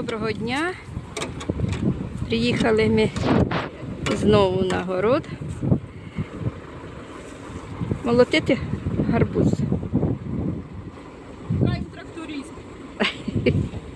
доброго дня. Приїхали ми знову на город. Молотити гарбуз. Кайф тракторист.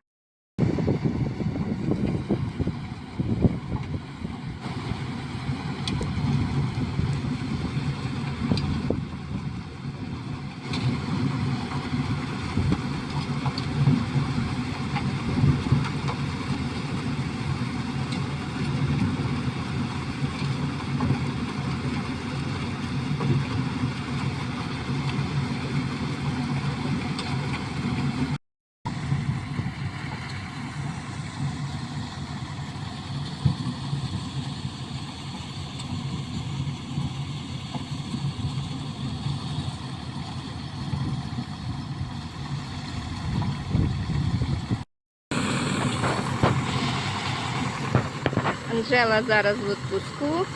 Анжела зараз в відпуску.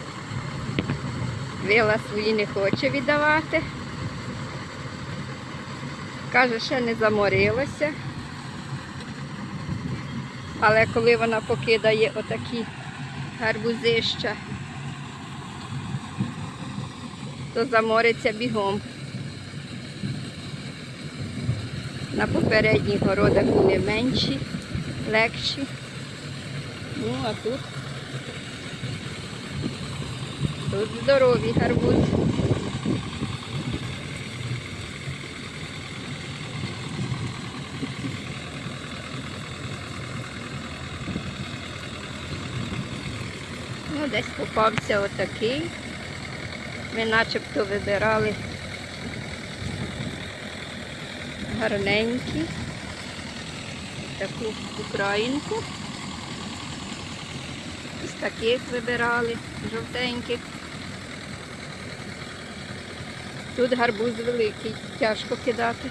Вила свої не хоче віддавати. Каже, ще не заморилася. Але коли вона покидає отакі гарбузища, то замориться бігом. На попередніх городах вони менші, легші. Ну, а тут Тут здоровий гарбуз. Ну, десь попався отакий. Ми начебто вибирали гарненький. Таку українку. Із таких вибирали, жовтеньких. Тут гарбуз великий, тяжко кидати.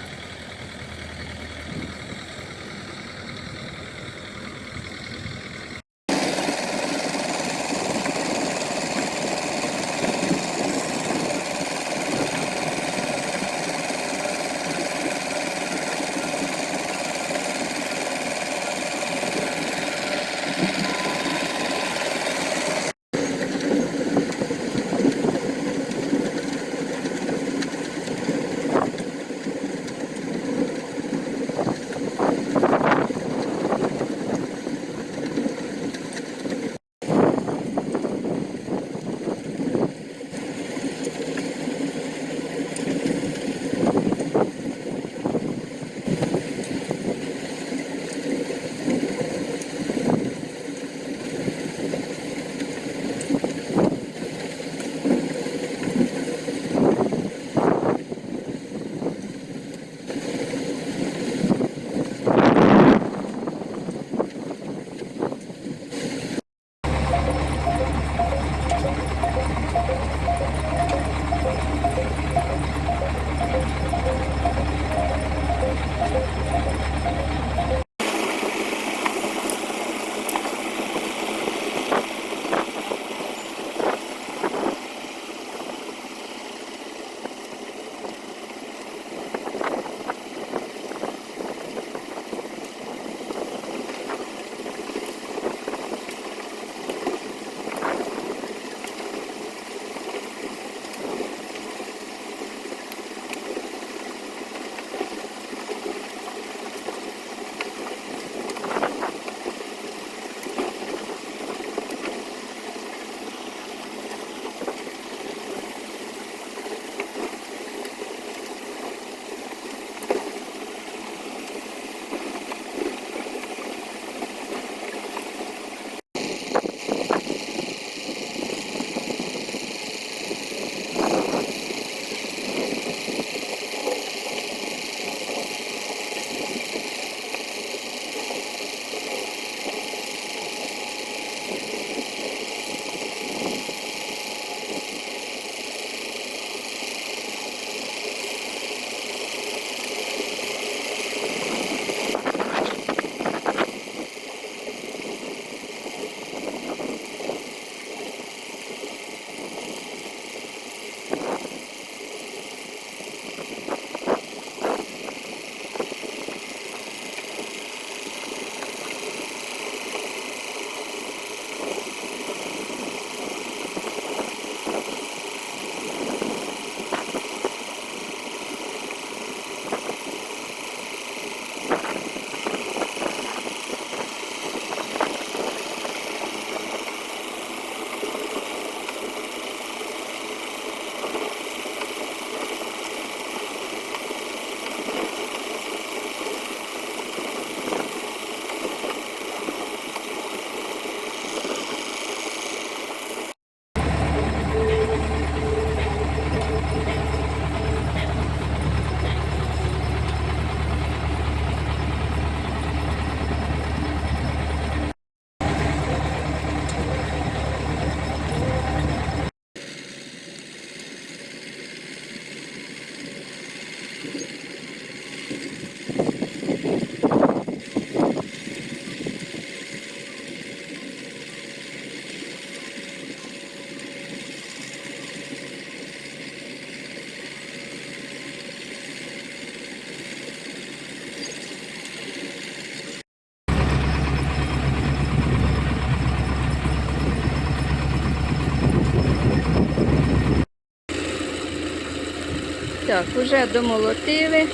Так, вже домолотили.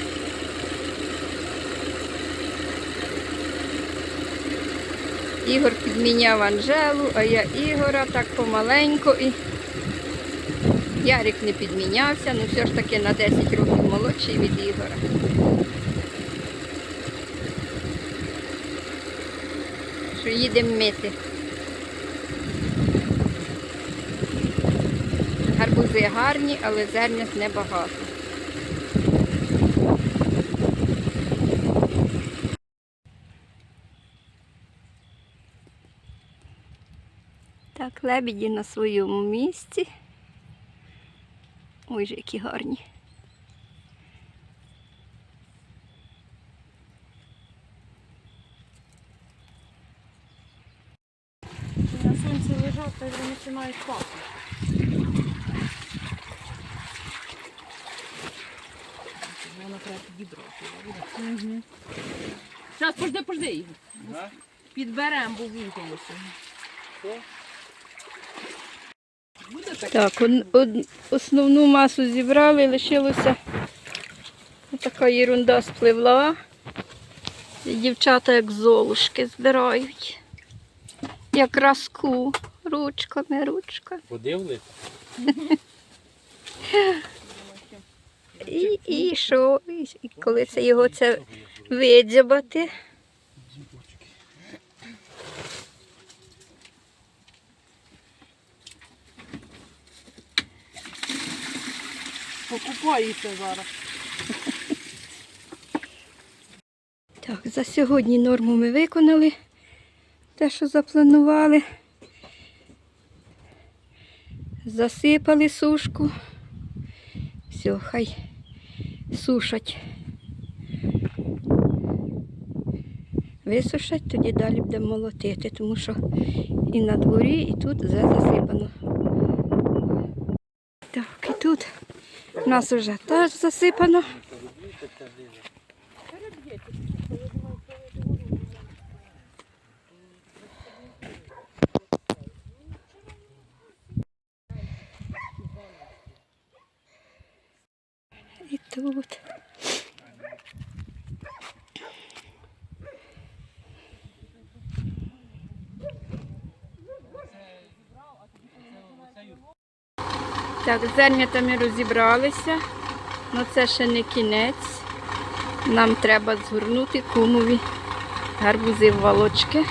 Ігор підміняв Анжелу, а я Ігора так помаленьку і Ярик не підмінявся, ну все ж таки на 10 років молодший від Ігора. Що їдемо мити. Гарбузи гарні, але зернят небагато. Так, лебеді на своєму місці. Ой, же які гарні. На сонці лежав, то вже починають пахнути. Воно треба підібрати. Угу. Зараз, пожди, пожди його. Підберемо, бо вимкнемося. Буде так? Од- од- основну масу зібрали, лишилося така ерунда спливла. Дівчата як золушки збирають. Як краску. Ручками, ручками. Подивли? І, і що? І коли це його це видзябати. Покупається зараз. Так, за сьогодні норму ми виконали те, що запланували. Засипали сушку. Все, хай сушать. Висушать, тоді далі будемо молотити, тому що і на дворі, і тут засипано. Так, і тут у нас вже теж засипано. І тут. Так, з зернятами розібралися, але це ще не кінець. Нам треба згорнути кумові гарбузи в волочки.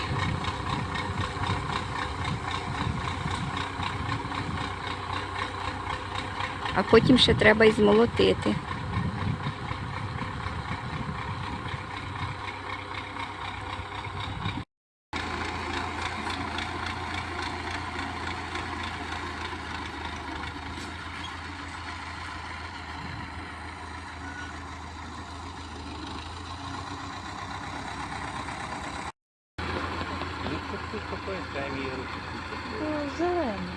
А потім ще треба і змолотити. Зелено.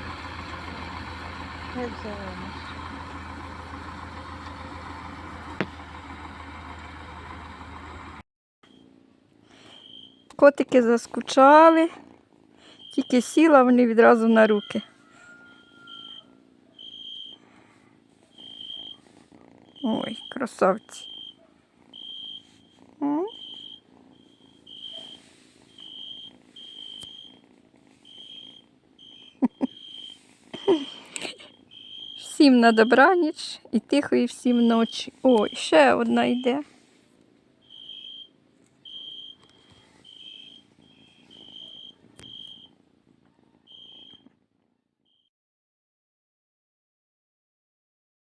Геть зелено. Котики заскучали, тільки сіла вони відразу на руки. Ой, красавці. Всім на добраніч і тихої всім ночі. Ой, ще одна йде.